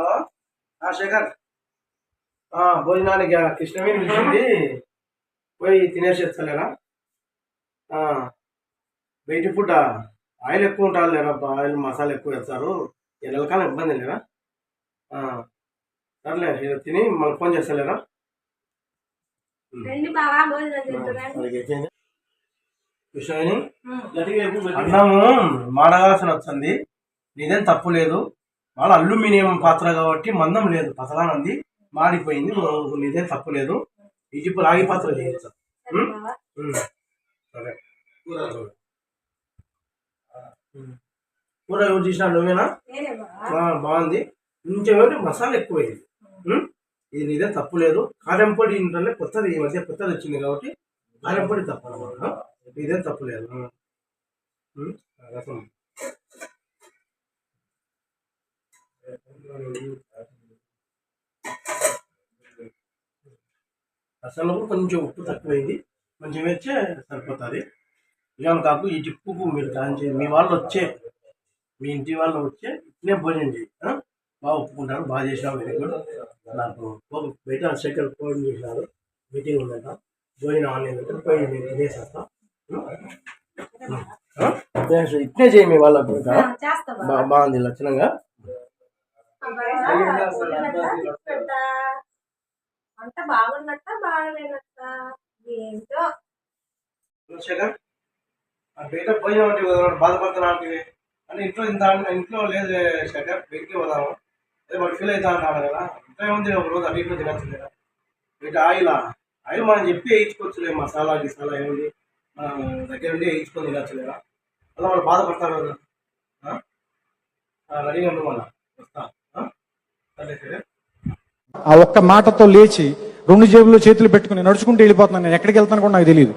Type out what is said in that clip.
Hello. Shekhar. భోజనానికి కృష్ణవేణి పిలిచింది. పోయి తినేసి వచ్చలేరా బయట ఫుడ్ ఆయిల్ ఎక్కువ ఉంటుంది లేరా ఆయిల్ మసాలా ఎక్కువ వేస్తారు. ఎల్లకాలం ఇబ్బంది లేరా? సర్లే ఇది తిని మళ్ళీ ఫోన్ చేస్తలేరా? కృష్ణవేణి అన్నము మాడగాల్సిన వచ్చింది నీదేం తప్పు లేదు. వాళ్ళ అల్యూమినియం పాత్ర కాబట్టి మందం లేదు. పతలాన ఉంది మాడిపోయింది నీదేం తప్పు లేదు. ఈ జిప్పు రాగి పాత్ర చేయొచ్చు. సరే. కూర ఎవరు చేసినా నువ్వేనా? బాగుంది. ఇంకేమంటే మసాలా ఎక్కువైంది? ఇది నీదే తప్పు లేదు. కారం పొడి ఇంట్లో కొత్తది ఈ మధ్య కొత్తది వచ్చింది కాబట్టి కారం పొడి తప్పు అన్నమాట ఇదేం తప్పు లేదు? రసం. రసంలో కూడా కొంచెం ఉప్పు తక్కువైంది. కొంచెం వేస్తే సరిపోతుంది. ఇక కాకు ఈ టిప్పుకు మీరు కాంచి మీ వాళ్ళు వచ్చే మీ ఇంటి వాళ్ళు వచ్చే ఇట్లే భోజనం చేయి? బాగా ఒప్పుకుంటారు బాగా చేసినావు వెరీ గుడ్. నాకు బయట శేఖర్ ఫోన్ చేసినారు. మీటింగ్ ఉందంట. భోజనం ఆన్లైన్ అంటే పోయి నేను తినేసేస్తా. ఇట్లే చేయి మీ వాళ్ళకు బాగుంది లక్షణంగా. వంట బాగున్నట్ట బాగలేనట్ట? ఏంటో? బయట భోజనం బాధపడుతున్నాను అంటే ఇంట్లో ఇంత ఇంట్లో లేదు శేఖర్ బయటికి పోదాము. అదే వాడు ఫీల్ అవుతా అన్నాడు కదా. ఇంట్లో ఏముంది ఒక రోజు అడిగిన తినచ్చు కదా. బయట ఆయిల్ ఆయిల్ మనం చెప్పి వేయించుకోవచ్చులే మసాలా గిసాలా ఏముంది. మనం దగ్గర ఉండి వేయించుకొని తినచ్చు లేదా అలా వాళ్ళు బాధపడతారు కదా. రెడీగా ఉండు మళ్ళా. వస్తా. సరే సరే. ఆ ఒక్క మాటతో లేచి రెండు జేబుల్లో చేతులు పెట్టుకుని నడుచుకుంటూ వెళ్ళిపోతున్నాను. నేను ఎక్కడికి వెళ్తాను కూడా నాకు తెలియదు